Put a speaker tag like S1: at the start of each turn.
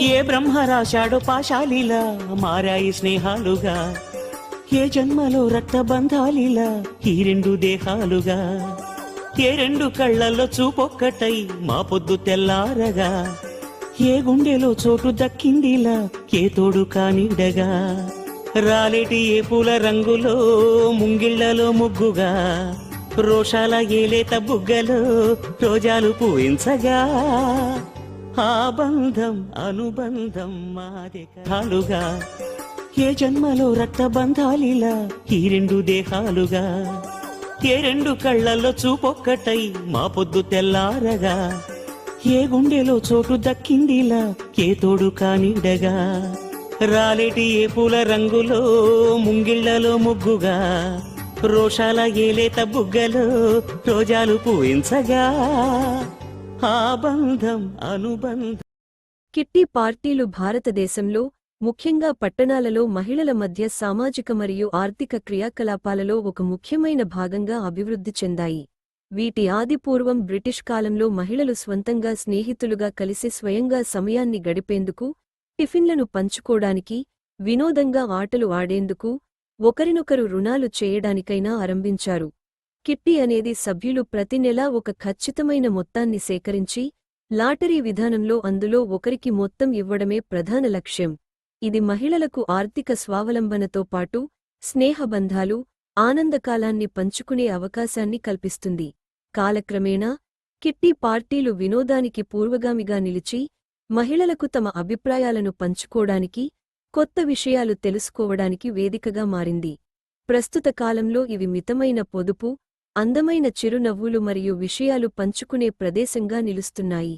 S1: ఏ బ్రహ్మ రాశాడో పాశాలిలా? మారాయి స్నేహాలుగా. ఏ జన్మలో రక్తబంధాలిలా? ఈ రెండు దేహాలుగా. ఏ రెండు కళ్ళల్లో చూపొక్కటై మా పొద్దు తెల్లారగా. ఏ గుండెలో చోటు దక్కిందిలా? ఏ తోడు కానిడగా. రాలేటి ఏ పూల రంగులో ముంగిళ్ళలో ముగ్గుగా. రోషాల ఏలేత బుగ్గలో రోజాలు పూయించగా. ఆ బంధం అనుబంధం మాదే కాలుగా ఏ జన్మలో రక్తబంధాలిలా ఈ రెండు దేహాలుగా. ఏ రెండు కళ్ళల్లో చూపొక్కటై మా పొద్దు తెల్లారగా. ఏ గుండెలో చోటు దక్కిందిలా ఏ తోడు కానిడగా. రాలేటి ఏ పూల రంగులో ముంగిళ్ళలో ముగ్గుగా. రోషాల ఏలేత బుగ్గలో రోజాలు పూయించగా. ఆ బంధం అనుబంధం.
S2: కిట్టి పార్టీలు భారతదేశంలో ముఖ్యంగా పట్టణాలలో మహిళల మధ్య సామాజిక మరియు ఆర్థిక క్రియాకలాపాలలో ఒక ముఖ్యమైన భాగంగా అభివృద్ధి చెందాయి. వీటి ఆదిపూర్వం బ్రిటిష్ కాలంలో మహిళలు స్వంతంగా స్నేహితులుగా కలిసి స్వయంగా సమయాన్ని గడిపేందుకు టిఫిన్లను పంచుకోడానికి వినోదంగా ఆటలు ఆడేందుకు ఒకరినొకరు రుణాలు చేయడానికైనా ఆరంభించారు. కిట్టి అనేది సభ్యులు ప్రతి నెలా ఒక ఖచ్చితమైన మొత్తాన్ని సేకరించి లాటరీ విధానంలో అందులో ఒకరికి మొత్తం ఇవ్వడమే ప్రధాన లక్ష్యం. ఇది మహిళలకు ఆర్థిక స్వావలంబనతో పాటు స్నేహబంధాలు ఆనందకాలాన్ని పంచుకునే అవకాశాన్ని కల్పిస్తుంది. కాలక్రమేణా కిట్టి పార్టీలు వినోదానికి పూర్వగామిగా నిలిచి మహిళలకు తమ అభిప్రాయాలను పంచుకోవడానికి కొత్త విషయాలు తెలుసుకోవడానికి వేదికగా మారింది. ప్రస్తుత కాలంలో ఇవి మితమైన పొదుపు అందమైన చిరునవ్వులు మరియు విషయాలు పంచుకునే ప్రదేశంగా నిలుస్తున్నాయి.